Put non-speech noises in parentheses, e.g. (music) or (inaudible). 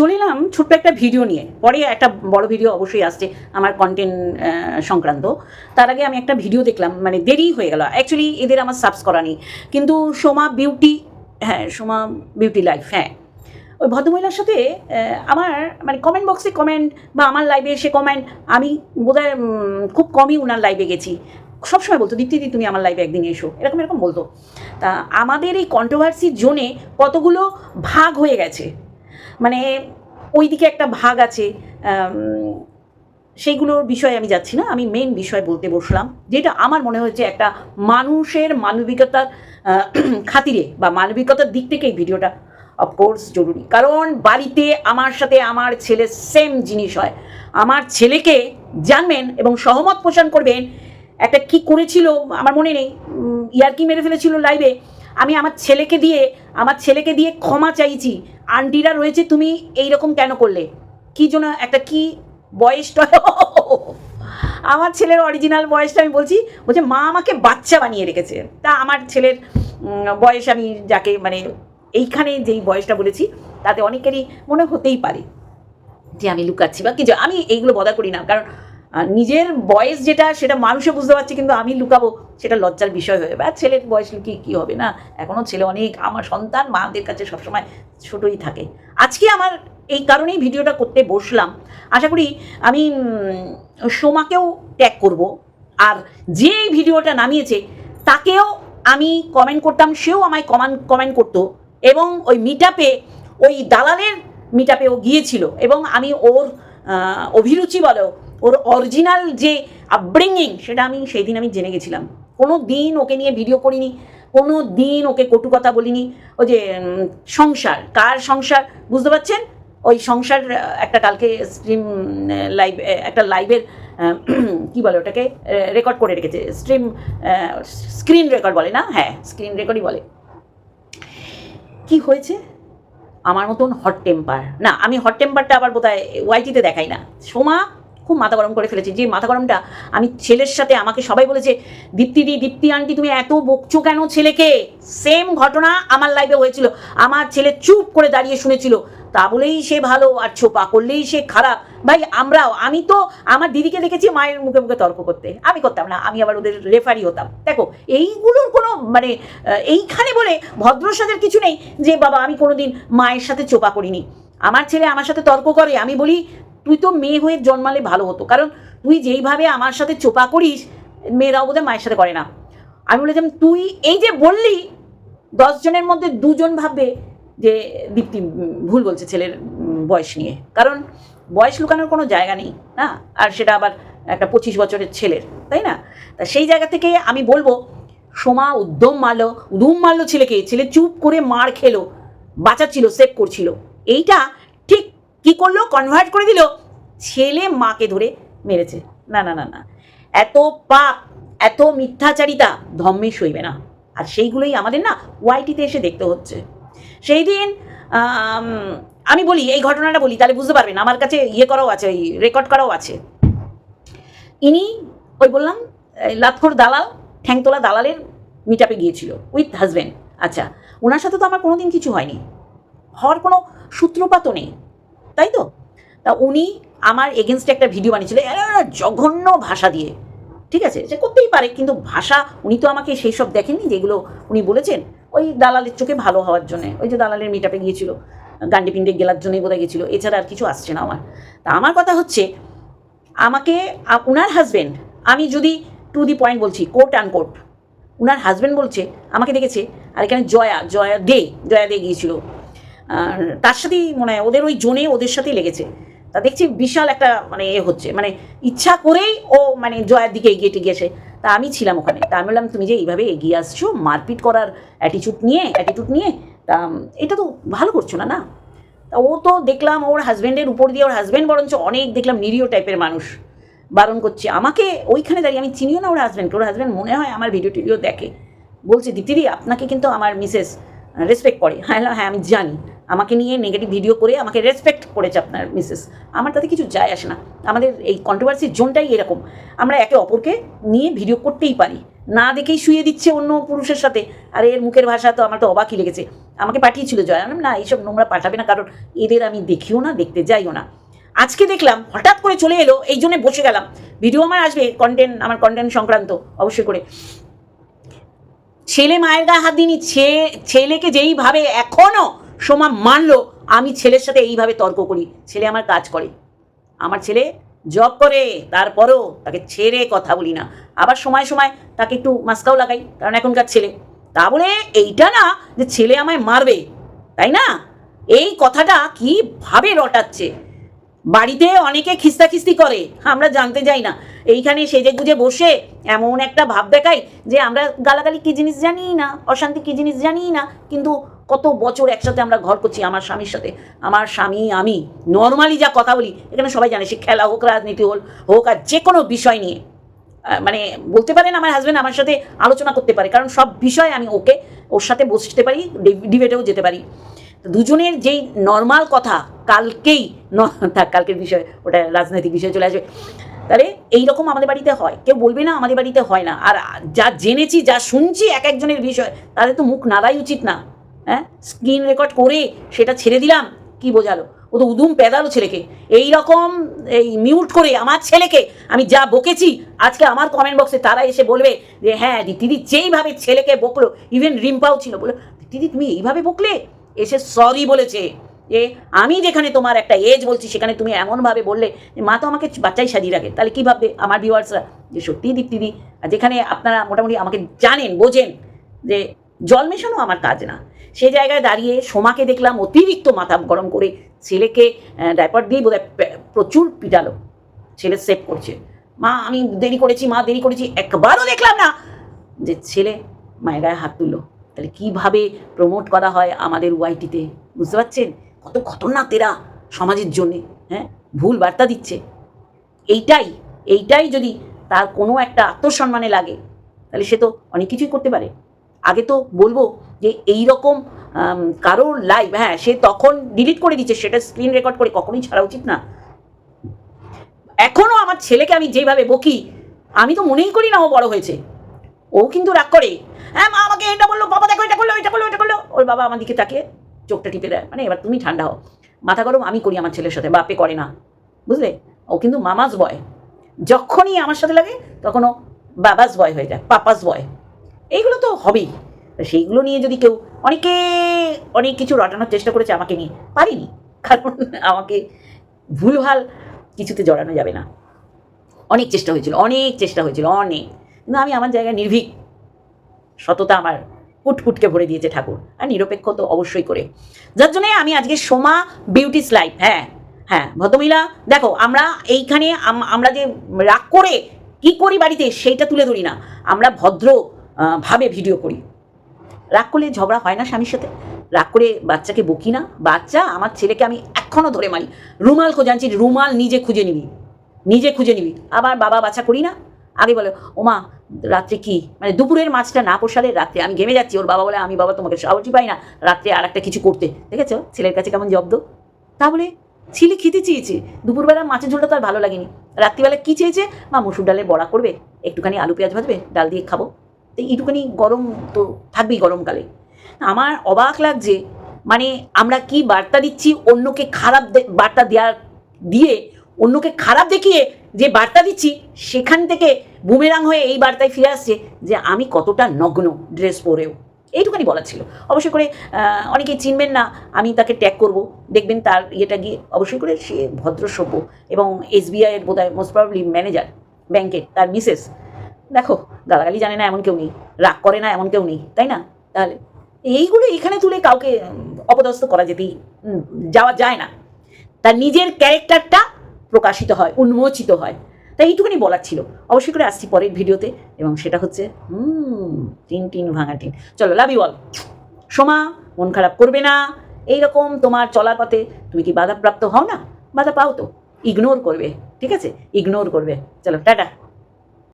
চলে এলাম ছোট্ট একটা ভিডিও নিয়ে। পরে একটা বড় ভিডিও অবশ্যই আসছে আমার কন্টেন্ট সংক্রান্ত। তার আগে আমি একটা ভিডিও দেখলাম মানে দেরি হয়ে গেল। অ্যাকচুয়ালি এদের আমার সাবস করা নেই। কিন্তু সোমা বিউটি হ্যাঁ সোমা বিউটি লাইফ হ্যাঁ। ওই ভদ্রমহিলার সাথে আমার মানে কমেন্ট বক্সে কমেন্ট বা আমার লাইভে এসে কমেন্ট আমি বোধহয় খুব কমই ওনার লাইভে গেছি। সবসময় বলতো, দীপ্তি দি, তুমি আমার লাইভে একদিন এসো। এরকম এরকম বলতো। তা আমাদের এই কন্ট্রোভার্সির জোনে কতগুলো ভাগ হয়ে গেছে। মানে ওইদিকে একটা ভাগ আছে সেইগুলোর বিষয়ে আমি যাচ্ছি না, আমি মেন বিষয় বলতে বসলাম, যেটা আমার মনে হয়েছে একটা মানুষের মানবিকতার খাতিরে বা মানবিকতার দিক থেকে এই ভিডিওটা অফকোর্স জরুরি। কারণ বাড়িতে আমার সাথে আমার ছেলে সেম জিনিস হয়। আমার ছেলেকে জানবেন এবং সহমত পোষণ করবেন, একটা কি করেছিল, আমার মনে নেই ইয়ারকি মেরে ফেলেছিল লাইভে আমি আমার ছেলেকে দিয়ে, আমার ছেলেকে দিয়ে ক্ষমা চাইছি। আন্টিরা রয়েছে, তুমি এই রকম কেন করলে? কি জন্য একটা কি বয়সটা? আমার ছেলের অরিজিনাল বয়সটা আমি বলছি, বলছে, মা আমাকে বাচ্চা বানিয়ে রেখেছে। তা আমার ছেলের বয়স আমি যাকে মানে এইখানে যেই বয়সটা বলেছি, তাতে অনেকেরই মনে হতেই পারে যে আমি লুকাচ্ছি বা কিছু আমি এইগুলো বদা করি না। কারণ নিজের বয়স যেটা, সেটা মানুষে বুঝতে পারছে, কিন্তু আমি লুকাবো, সেটা লজ্জার বিষয় হয়ে আর ছেলের বয়স লুকিয়ে কী হবে না? এখনও ছেলে অনেক, আমার সন্তান মাদের কাছে সবসময় ছোটোই থাকে। আজকে আমার এই কারণেই ভিডিওটা করতে বসলাম। আশা করি আমি সোমাকেও ট্যাগ করব। আর যে এই ভিডিওটা নামিয়েছে, তাকেও আমি কমেন্ট করতাম, সেও আমায় কমান কমেন্ট করতো। এবং ওই মিটাপে ওই দালালের মিটাপে ও গিয়েছিল। এবং আমি ওর অভিরুচি বলো ওর অরিজিনাল যে আপব্রিঙ্গিং সেটা আমি সেই দিন আমি জেনে গেছিলাম। কোনো দিন ওকে নিয়ে ভিডিও করিনি, কোনো দিন ওকে কটু কথা বলিনি। ওই যে সংসার, কার সংসার? বুঝতে পারছেন? ওই সংসার একটা কালকে স্ট্রিম লাইভ একটা লাইভের (clears throat) কি বলে ওটাকে? রেকর্ড করে রেখেছে। স্ট্রিম স্ক্রিন রেকর্ড বলে না? হ্যাঁ স্ক্রিন রেকর্ডই বলে। কি হয়েছে? আমার মতন হট টেম্পার না, আমি হট টেম্পারটা আবার বোধহয় ওয়াইটিতে দেখাই না। সোমা খুব মাথা গরম করে ফেলেছে। যে মাথা গরমটা আমি ছেলের সাথে আমাকে সবাই বলেছে, দীপ্তি দি, দীপ্তি আন্টি, তুমি এত বকছো কেন ছেলেকে? সেম ঘটনা আমার লাইফে হয়েছিল। আমার ছেলে চুপ করে দাঁড়িয়ে শুনেছিল। তা বলেই সে ভালো আর ছোপা করলেই সে খারাপ। ভাই, আমরাও, আমি তো আমার দিদিকে দেখেছি মায়ের মুখে মুখে তর্ক করতে। আমি করতাম না, আমি আবার ওদের রেফারি হতাম। দেখো, এইগুলোর কোনো মানে এইখানে বলে ভদ্রসাজের কিছু নেই যে, বাবা, আমি কোনোদিন মায়ের সাথে চোপা করিনি। আমার ছেলে আমার সাথে তর্ক করে, আমি বলি তুই তো মেয়ে হয়ে জন্মালে ভালো হতো। কারণ তুই যেইভাবে আমার সাথে চোপা করিস, মেয়েরাও বোধহয় মায়ের সাথে করে না। আমি বলেছিলাম, তুই এই যে বললি দশজনের মধ্যে দুজন ভাববে যে দীপ্তি ভুল বলছে ছেলের বয়স নিয়ে। কারণ বয়স লুকানোর কোনো জায়গা নেই, না? আর সেটা আবার একটা পঁচিশ বছরের ছেলের, তাই না? তা সেই জায়গা থেকে আমি বলব, সোমা উদ্যম মারলো উদুম মারলো ছেলেকে। ছেলে চুপ করে মার খেলো, বাঁচাচ্ছিল, সেভ করছিল। এইটা করল? কনভার্ট করে দিল? ছেলে মাকে ধরে মেরেছে। না না না না। এত পাপ, এত মিথ্যাচারিতা ধম্মে সইবে না। আর সেইগুলোই আমাদের না ওয়াইটিতে এসে দেখতে হচ্ছে। সেই দিন, আমি বলি, এই ঘটনাটা বলি, তাহলে বুঝতে পারবেন, আমার কাছে ইয়ে করাও আছে ওই রেকর্ড করাও আছে। ইনি, ওই বললাম লাতখোর দালাল, ঠ্যাংতলা দালালের মিটাপে গিয়েছিল উইথ হাজব্যান্ড আচ্ছা ওনার সাথে তো আমার কোনোদিন কিছু হয়নি। হওয়ার কোনো সূত্রপাতও নেই। তাই তো তা উনি আমার এগেনস্টে একটা ভিডিও বানিয়েছিল জঘন্য ভাষা দিয়ে। ঠিক আছে? সে করতেই পারে, কিন্তু ভাষা, উনি তো আমাকে সেই সব দেখেননি যেগুলো উনি বলেছেন। ওই দালালের চোখে ভালো হওয়ার জন্য, ওই যে দালালের মিটাপে গিয়েছিল, গান্ডি পিন্ডে গেলার জন্যই বোধহয় গেছিল এছাড়া আর কিছু আসছে না আমার। তা আমার কথা হচ্ছে, আমাকে উনার হাজবেন্ড আমি যদি টু দি পয়েন্ট বলছি কোর্ট অ্যান্ড কোর্ট উনার হাজবেন্ড বলছে, আমাকে দেখেছে, আর এখানে জয়া জয়া দে জয়া দে গিয়েছিল। তার সাথেই মনে হয় ওদের ওই জোনে ওদের সাথেই লেগেছে। তা দেখছি বিশাল একটা মানে এ হচ্ছে মানে ইচ্ছা করেই ও মানে জয়ের দিকে এগিয়ে টেগিয়েছে তা আমি ছিলাম ওখানে। তা আমি বললাম, তুমি যে এইভাবে এগিয়ে আসছো, মারপিট করার অ্যাটিচিউড নিয়ে অ্যাটিটিউড নিয়ে, তা এটা তো ভালো করছ না না? তা ও তো দেখলাম ওর হাজব্যান্ডের উপর দিয়ে ওর হাজব্যান্ড বরঞ্চ অনেক দেখলাম নিরীহ টাইপের মানুষ বারণ করছে। আমাকে ওইখানে দাঁড়িয়ে আমি চিনিও না ওর হাজব্যান্ডকে ওর হাজব্যান্ড মনে হয় আমার ভিডিও টিডিও দেখে। বলছে দিদি আপনাকে কিন্তু আমার মিসেস রেসপেক্ট করে। হ্যাঁ হ্যাঁ আমি জানি। আমাকে নিয়ে নেগেটিভ ভিডিও করে আমাকে রেসপেক্ট করেছে আপনার মিসেস আমার তাতে কিছু যায় আসে না। আমাদের এই কন্ট্রোভার্সির জোনটাই এরকম। আমরা একে অপরকে নিয়ে ভিডিও করতেই পারি। না দেখেই শুয়ে দিচ্ছে অন্য পুরুষের সাথে। আর এর মুখের ভাষা তো আমার তো অবাকই লেগেছে। আমাকে পাঠিয়েছিল জয়। না, এইসব নোংরা পাঠাবে না। কারণ এদের আমি দেখিও না, দেখতে যাইও না। আজকে দেখলাম, হঠাৎ করে চলে এলো, এই জন্যে বসে গেলাম। ভিডিও আমার আসবে কন্টেন্ট আমার কন্টেন্ট সংক্রান্ত, অবশ্যই করে। ছেলে মায়ের গায়ে হাত দিনি ছেলেকে যেইভাবে এখনও সোমা মানলো, আমি ছেলের সাথে এইভাবে তর্ক করি। ছেলে আমার কাজ করে। আমার ছেলে জব করে, তারপরও তাকে ছেড়ে কথা বলি না। আবার সময় সময় তাকে একটু মাস্কাও লাগাই, কারণ এখনকার ছেলে। তা বলে এইটা না যে ছেলে আমায় মারবে, তাই না? এই কথাটা কীভাবে রটাচ্ছে? বাড়িতে অনেকে খিস্তাখিস্তি করে, আমরা জানতে যাই না। এইখানে সেজে গুজে বসে এমন একটা ভাব দেখাই যে আমরা গালাগালি কী জিনিস জানি না, অশান্তি কী জিনিস জানি না, কিন্তু কত বছর একসাথে আমরা ঘর করছি আমার স্বামীর সাথে। আমার স্বামী, আমি নর্মালি যা কথা বলি, এখানে সবাই জানে সে খেলা হোক, রাজনীতি হোক হোক আর যে কোনো বিষয় নিয়ে। মানে বলতে পারেন আমার হাজব্যান্ড আমার সাথে আলোচনা করতে পারে, কারণ সব বিষয় আমি ওকে, ওর সাথে বসতে পারি ডিবেটেও যেতে পারি। দুজনের যেই নর্মাল কথা, কালকেই থাক কালকের বিষয়, ওটা রাজনৈতিক বিষয় চলে আসবে। তাহলে এইরকম আমাদের বাড়িতে হয়। কেউ বলবে না আমাদের বাড়িতে হয় না। আর যা জেনেছি, যা শুনছি এক একজনের বিষয়, তাদের তো মুখ নাড়াই উচিত না। হ্যাঁ? স্ক্রিন রেকর্ড করে সেটা ছেড়ে দিলাম, কি বোঝালো? ও তো উদুম পেদালো ছেলেকে। এই রকম এই মিউট করে আমার ছেলেকে আমি যা বকেছি, আজকে আমার কমেন্ট বক্সে তারা এসে বলবে যে হ্যাঁ দিদি যেইভাবে ছেলেকে বকলো ইভেন রিম্পাও ছিল। বলে, দিদি, তুমি এইভাবে বকলে? এসে সরি বলেছে যে, আমি যেখানে তোমার একটা এজ বলছি, সেখানে তুমি এমনভাবে বললে যে, মা তো আমাকে বাচ্চাই সাজিয়ে রাখে। তাহলে কী ভাববে আমার ভিউয়ার্সরা যে, সত্যিই দীপ্তিদি আর যেখানে আপনারা মোটামুটি আমাকে জানেন, বোঝেন যে জল মেশানো আমার কাজ না। সে জায়গায় দাঁড়িয়ে সোমাকে দেখলাম, অতিরিক্ত মাথা গরম করে ছেলেকে ডাইপার দিয়ে বোধহয় প্রচুর পিটালো। ছেলে সেভ করছে। মা, আমি দেরি করেছি, মা, দেরি করেছি। একবারও দেখলাম না। যে ছেলে মায়ের গায়ে হাত তুললো। তাহলে কীভাবে প্রমোট করা হয় আমাদের ওয়াইটিতে বুঝতে পারছেন? কত খতরনাক তেরা সমাজের জন্যে হ্যাঁ? ভুল বার্তা দিচ্ছে। এইটাই এইটাই যদি তার কোনো একটা আত্মসম্মানে লাগে, তাহলে সে তো অনেক কিছুই করতে পারে। আগে তো বলব যে এই রকম কারোর লাইভ হ্যাঁ সে তখন ডিলিট করে দিচ্ছে সেটা স্ক্রিন রেকর্ড করে কখনোই ছাড়া উচিত না। এখনও আমার ছেলেকে আমি যেভাবে বকি, আমি তো মনেই করি না ও বড় হয়েছে। ও কিন্তু রাগ করে হ্যাঁ মা, আমাকে এটা বলল, বাবা দেখো এটা করল এটা করল এটা করল। ওর বাবা আমার দিকে তাকে চোখটা টিপে দেয় মানে এবার তুমি ঠান্ডা হও। মাথা গরম আমি করি আমার ছেলের সাথে, বাপে করে না। বুঝলে? ও কিন্তু মামাজ বয় যখনই আমার সাথে লাগে তখন ও বাবাস বয় হয়ে যায়, পাপাস বয় এইগুলো তো হবেই। সেইগুলো নিয়ে যদি কেউ অনেকে, অনেক কিছু রটানোর চেষ্টা করেছে আমাকে নিয়ে, পারিনি। কারণ আমাকে ভুলভাল কিছুতে জড়ানো যাবে না। অনেক চেষ্টা হয়েছিল, অনেক চেষ্টা হয়েছিল, অনেক। কিন্তু আমি আমার জায়গায় নির্ভীক। সততা আমার ফুটফুটকে ভরে দিয়েছে ঠাকুর। আর নিরপেক্ষ তো অবশ্যই করে। যার জন্যে আমি আজকে সোমা বিউটিস লাইফ হ্যাঁ হ্যাঁ ভদ্রমহিলা, দেখো, আমরা এইখানে আম- আমরা যে রাগ করে কি করি বাড়িতে, সেইটা তুলে ধরি না। আমরা ভদ্র ভাবে ভিডিও করি। রাগ করলে ঝগড়া হয় না স্বামীর সাথে। রাগ করে বাচ্চাকে বকি না। বাচ্চা, আমার ছেলেকে আমি এখনও ধরে মারি। রুমাল খোঁজানছি রুমাল নিজে খুঁজে নিবি। নিজে খুঁজে নিবি। আবার বাবা বাচ্চা করি না। আগে বলে, ওমা, রাত্রে কি? মানে দুপুরের মাছটা না পোষালে রাত্রে আমি ঘেমে যাচ্ছি। ওর বাবা বলে, আমি বাবা তোমাকে সাহসই পাই না রাত্রে আর একটা কিছু করতে। দেখেছ? ছেলের কাছে কেমন জব্দ। তা বলে ছেলে খেতে চেয়েছে। দুপুরবেলা মাছের ঝোলটা তো আর ভালো লাগেনি। রাত্রিবেলা কী চেয়েছে? মা, মুসুর ডালের বড়া করবে। একটুখানি আলু পেঁয়াজ ভাজবে, ডাল দিয়ে খাব। তো এইটুখানি গরম তো থাকবেই গরমকালে। আমার অবাক লাগছে মানে আমরা কি বার্তা দিচ্ছি অন্যকে খারাপ বার্তা দেওয়ার দিয়ে অন্যকে খারাপ দেখিয়ে যে বার্তা দিচ্ছি, সেখান থেকে বুমেরাং হয়ে এই বার্তায় ফিরে আসছে যে আমি কতটা নগ্ন ড্রেস পরেও। এইটুখানি বলা ছিল। অবশ্যই করে অনেকেই চিনবেন না, আমি তাকে ট্যাগ করব। দেখবেন তার ইয়েটা গিয়ে অবশ্যই করে সে ভদ্র সভ্য এবং এসবিআইয়ের বোধ হয় মোস্ট প্রবলি ম্যানেজার ব্যাংকের তার মিসেস দেখো, গালাগালি জানে না এমন কেউ নেই, রাগ করে না এমন কেউ নেই, তাই না? তাহলে এইগুলো এখানে তুলে কাউকে অপদস্থ করা যেতেই যাওয়া যায় না। তার নিজের ক্যারেক্টারটা প্রকাশিত হয়, উন্মোচিত হয়। তাই এইটুকুনি বলার ছিল। অবশ্যই করে আসছি পরের ভিডিওতে, এবং সেটা হচ্ছে, হুম, টিন টিন, ভাঙা টিন। চলো লাভ অল সোমা, মন খারাপ করবে না। এইরকম তোমার চলার পথে তুমি কি বাধাপ্রাপ্ত হও না? বাধা পাও তো। ইগনোর করবে, ঠিক আছে? ইগনোর করবে। চলো, টাটা।